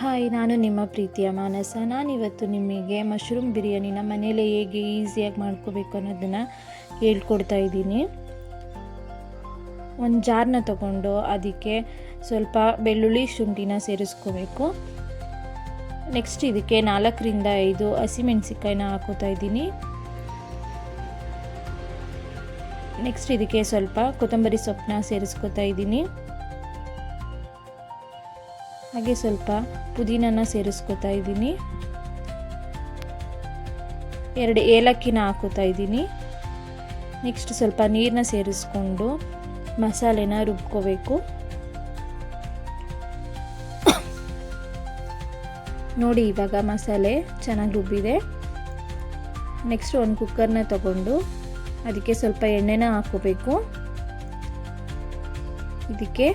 Hi, ನಾನು ನಿಮ್ಮ ಪ್ರೀತಿಯ ಮಾನಸ. ನಾನಿವತ್ತು ನಿಮಗೆ ಮಶ್ರೂಮ್ ಬಿರಿಯಾನಿನ ಮನೇಲೆ ಹೇಗೆ ಈಸಿಯಾಗಿ ಮಾಡ್ಕೋಬೇಕು ಅನ್ನೋದನ್ನು ಹೇಳ್ಕೊಡ್ತಾ ಇದ್ದೀನಿ. ಒಂದು ಜಾರ್ನ ತಗೊಂಡು ಅದಕ್ಕೆ ಸ್ವಲ್ಪ ಬೆಳ್ಳುಳ್ಳಿ ಶುಂಠಿನ ಸೇರಿಸ್ಕೋಬೇಕು. ನೆಕ್ಸ್ಟ್ ಇದಕ್ಕೆ ನಾಲ್ಕರಿಂದ ಐದು ಹಸಿಮೆಣಸಿಕಾಯಿನ ಹಾಕೋತಾ ಇದ್ದೀನಿ. ನೆಕ್ಸ್ಟ್ ಇದಕ್ಕೆ ಸ್ವಲ್ಪ ಕೊತ್ತಂಬರಿ ಸೊಪ್ಪನ್ನ ಸೇರಿಸ್ಕೋತಾ ಇದ್ದೀನಿ. ಹಾಗೆ ಸ್ವಲ್ಪ ಪುದೀನನ ಸೇರಿಸ್ಕೊತಾ ಇದ್ದೀನಿ. ಎರಡು ಏಲಕ್ಕಿನ ಹಾಕೋತಾ ಇದ್ದೀನಿ. ನೆಕ್ಸ್ಟ್ ಸ್ವಲ್ಪ ನೀರನ್ನ ಸೇರಿಸ್ಕೊಂಡು ಮಸಾಲೆನ ರುಬ್ಕೋಬೇಕು. ನೋಡಿ ಇವಾಗ ಮಸಾಲೆ ಚೆನ್ನಾಗಿ ರುಬ್ಬಿದೆ. ನೆಕ್ಸ್ಟ್ ಒಂದು ಕುಕ್ಕರ್ನ ತಗೊಂಡು ಅದಕ್ಕೆ ಸ್ವಲ್ಪ ಎಣ್ಣೆನ ಹಾಕೋಬೇಕು. ಇದಕ್ಕೆ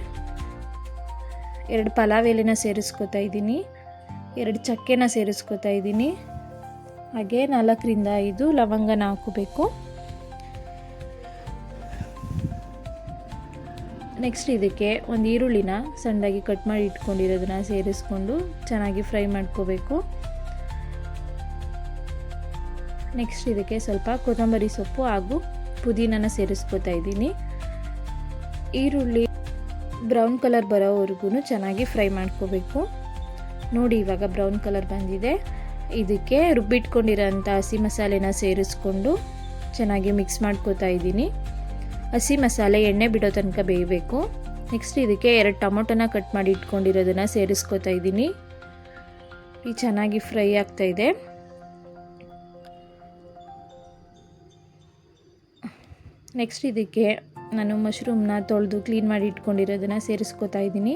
ಎರಡು ಪಲಾವ್ ಎಲೆನ ಸೇರಿಸ್ಕೊತಾ ಇದ್ದೀನಿ. ಎರಡು ಚಕ್ಕೆನ ಸೇರಿಸ್ಕೊತಾ ಇದ್ದೀನಿ. ಹಾಗೆ ನಾಲ್ಕರಿಂದ ಐದು ಲವಂಗನ ಹಾಕೋಬೇಕು. ನೆಕ್ಸ್ಟ್ ಇದಕ್ಕೆ ಒಂದು ಈರುಳ್ಳಿನ ಸಣ್ಣದಾಗಿ ಕಟ್ ಮಾಡಿ ಇಟ್ಕೊಂಡಿರೋದನ್ನ ಸೇರಿಸ್ಕೊಂಡು ಚೆನ್ನಾಗಿ ಫ್ರೈ ಮಾಡ್ಕೋಬೇಕು. ನೆಕ್ಸ್ಟ್ ಇದಕ್ಕೆ ಸ್ವಲ್ಪ ಕೊತ್ತಂಬರಿ ಸೊಪ್ಪು ಹಾಗೂ ಪುದೀನನ ಸೇರಿಸ್ಕೊತಾ ಇದ್ದೀನಿ. ಈರುಳ್ಳಿ ಬ್ರೌನ್ ಕಲರ್ ಬರೋವರೆಗೂ ಚೆನ್ನಾಗಿ ಫ್ರೈ ಮಾಡ್ಕೋಬೇಕು. ನೋಡಿ, ಇವಾಗ ಬ್ರೌನ್ ಕಲರ್ ಬಂದಿದೆ. ಇದಕ್ಕೆ ರುಬ್ಬಿಟ್ಕೊಂಡಿರೋಂಥ ಹಸಿ ಮಸಾಲೆನ ಸೇರಿಸ್ಕೊಂಡು ಚೆನ್ನಾಗಿ ಮಿಕ್ಸ್ ಮಾಡ್ಕೋತಾ ಇದ್ದೀನಿ. ಹಸಿ ಮಸಾಲೆ ಎಣ್ಣೆ ಬಿಡೋ ತನಕ ಬೇಯಬೇಕು. ನೆಕ್ಸ್ಟ್ ಇದಕ್ಕೆ ಎರಡು ಟೊಮೊಟೊನ ಕಟ್ ಮಾಡಿ ಇಟ್ಕೊಂಡಿರೋದನ್ನು ಸೇರಿಸ್ಕೋತಾ ಇದ್ದೀನಿ. ಈ ಚೆನ್ನಾಗಿ ಫ್ರೈ ಆಗ್ತಾ ಇದೆ. ನೆಕ್ಸ್ಟ್ ಇದಕ್ಕೆ ನಾನು ಮಶ್ರೂಮ್ನ ತೊಳೆದು ಕ್ಲೀನ್ ಮಾಡಿ ಇಟ್ಕೊಂಡಿರೋದನ್ನು ಸೇರಿಸ್ಕೋತಾ ಇದ್ದೀನಿ.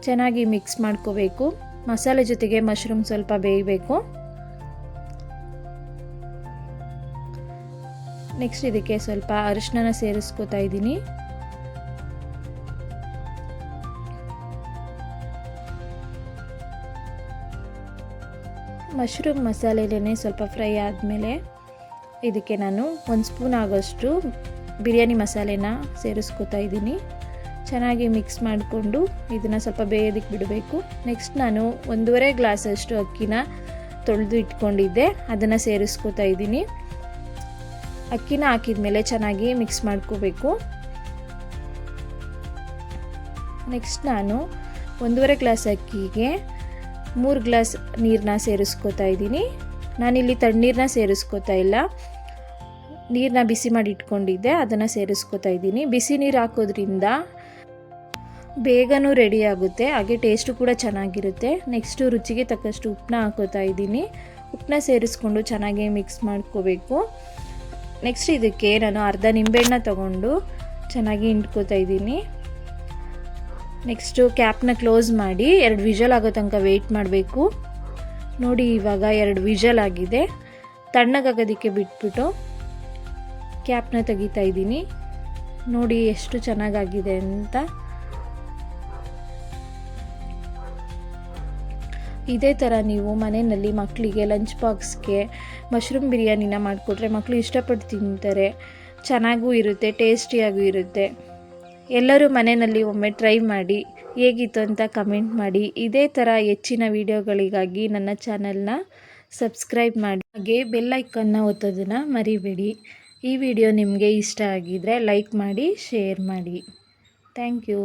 ಚೆನ್ನಾಗಿ ಮಿಕ್ಸ್ ಮಾಡ್ಕೋಬೇಕು. ಮಸಾಲೆ ಜೊತೆಗೆ ಮಶ್ರೂಮ್ ಸ್ವಲ್ಪ ಬೇಯಬೇಕು. ನೆಕ್ಸ್ಟ್ ಇದಕ್ಕೆ ಸ್ವಲ್ಪ ಅರಿಶಿನ ಸೇರಿಸ್ಕೋತಾ ಇದ್ದೀನಿ. ಮಶ್ರೂಮ್ ಮಸಾಲೆಲೇ ಸ್ವಲ್ಪ ಫ್ರೈ ಆದಮೇಲೆ ಇದಕ್ಕೆ ನಾನು ಒಂದು ಸ್ಪೂನ್ ಆಗೋಷ್ಟು ಬಿರಿಯಾನಿ ಮಸಾಲೆನ ಸೇರಿಸ್ಕೊತಾ ಇದ್ದೀನಿ. ಚೆನ್ನಾಗಿ ಮಿಕ್ಸ್ ಮಾಡಿಕೊಂಡು ಇದನ್ನು ಸ್ವಲ್ಪ ಬೇಯೋದಕ್ಕೆ ಬಿಡಬೇಕು. ನೆಕ್ಸ್ಟ್ ನಾನು ಒಂದೂವರೆ ಗ್ಲಾಸಷ್ಟು ಅಕ್ಕಿನ ತೊಳೆದು ಇಟ್ಕೊಂಡಿದ್ದೆ. ಅದನ್ನು ಸೇರಿಸ್ಕೊತಾ ಇದ್ದೀನಿ. ಅಕ್ಕಿನ ಹಾಕಿದ ಮೇಲೆ ಚೆನ್ನಾಗಿ ಮಿಕ್ಸ್ ಮಾಡ್ಕೋಬೇಕು. ನೆಕ್ಸ್ಟ್ ನಾನು ಒಂದೂವರೆ ಗ್ಲಾಸ್ ಅಕ್ಕಿಗೆ ಮೂರು ಗ್ಲಾಸ್ ನೀರನ್ನ ಸೇರಿಸ್ಕೋತಾ ಇದ್ದೀನಿ. ನಾನಿಲ್ಲಿ ತಣ್ಣೀರನ್ನ ಸೇರಿಸ್ಕೊತಾ ಇಲ್ಲ. ನೀರನ್ನ ಬಿಸಿ ಮಾಡಿ ಇಟ್ಕೊಂಡಿದ್ದೆ, ಅದನ್ನು ಸೇರಿಸ್ಕೊತಾ ಇದ್ದೀನಿ. ಬಿಸಿ ನೀರು ಹಾಕೋದ್ರಿಂದ ಬೇಗನೂ ರೆಡಿ ಆಗುತ್ತೆ, ಹಾಗೆ ಟೇಸ್ಟು ಕೂಡ ಚೆನ್ನಾಗಿರುತ್ತೆ. ನೆಕ್ಸ್ಟು ರುಚಿಗೆ ತಕ್ಕಷ್ಟು ಉಪ್ಪನ್ನ ಹಾಕೋತಾ ಇದ್ದೀನಿ. ಉಪ್ಪನ್ನ ಸೇರಿಸ್ಕೊಂಡು ಚೆನ್ನಾಗಿ ಮಿಕ್ಸ್ ಮಾಡ್ಕೋಬೇಕು. ನೆಕ್ಸ್ಟ್ ಇದಕ್ಕೆ ನಾನು ಅರ್ಧ ನಿಂಬೆಹಣ್ಣ ತಗೊಂಡು ಚೆನ್ನಾಗಿ ಹಿಂಡ್ಕೋತಾ ಇದ್ದೀನಿ. ನೆಕ್ಸ್ಟು ಕ್ಯಾಪ್ನ ಕ್ಲೋಸ್ ಮಾಡಿ ಎರಡು ವಿಜಲ್ ಆಗೋ ತನಕ ವೆಯ್ಟ್ ಮಾಡಬೇಕು. ನೋಡಿ ಇವಾಗ ಎರಡು ವಿಜಲ್ ಆಗಿದೆ. ತಣ್ಣಗಾಗೋದಕ್ಕೆ ಬಿಟ್ಬಿಟ್ಟು ಕ್ಯಾಪ್ನ ತೆಗಿತಾ ಇದ್ದೀನಿ. ನೋಡಿ ಎಷ್ಟು ಚೆನ್ನಾಗಾಗಿದೆ ಅಂತ. ಇದೇ ಥರ ನೀವು ಮನೆಯಲ್ಲಿ ಮಕ್ಕಳಿಗೆ ಲಂಚ್ ಬಾಕ್ಸ್ಗೆ ಮಶ್ರೂಮ್ ಬಿರಿಯಾನಿನ ಮಾಡಿಕೊಟ್ರೆ ಮಕ್ಕಳು ಇಷ್ಟಪಟ್ಟು ತಿಂತಾರೆ. ಚೆನ್ನಾಗೂ ಇರುತ್ತೆ, ಟೇಸ್ಟಿಯಾಗೂ ಇರುತ್ತೆ. ಎಲ್ಲರೂ ಮನೆಯಲ್ಲಿ ಒಮ್ಮೆ ಟ್ರೈ ಮಾಡಿ, ಹೇಗಿತ್ತು ಅಂತ ಕಮೆಂಟ್ ಮಾಡಿ. ಇದೇ ಥರ ಹೆಚ್ಚಿನ ವೀಡಿಯೋಗಳಿಗಾಗಿ ನನ್ನ ಚಾನಲ್ನ ಸಬ್ಸ್ಕ್ರೈಬ್ ಮಾಡಿ. ಹಾಗೆ ಬೆಲ್ಲೈಕನ್ನ ಒತ್ತೋದನ್ನು ಮರಿಬೇಡಿ. ಈ ವಿಡಿಯೋ ನಿಮಗೆ ಇಷ್ಟ ಆಗಿದ್ದರೆ ಲೈಕ್ ಮಾಡಿ ಶೇರ್ ಮಾಡಿ. Thank you.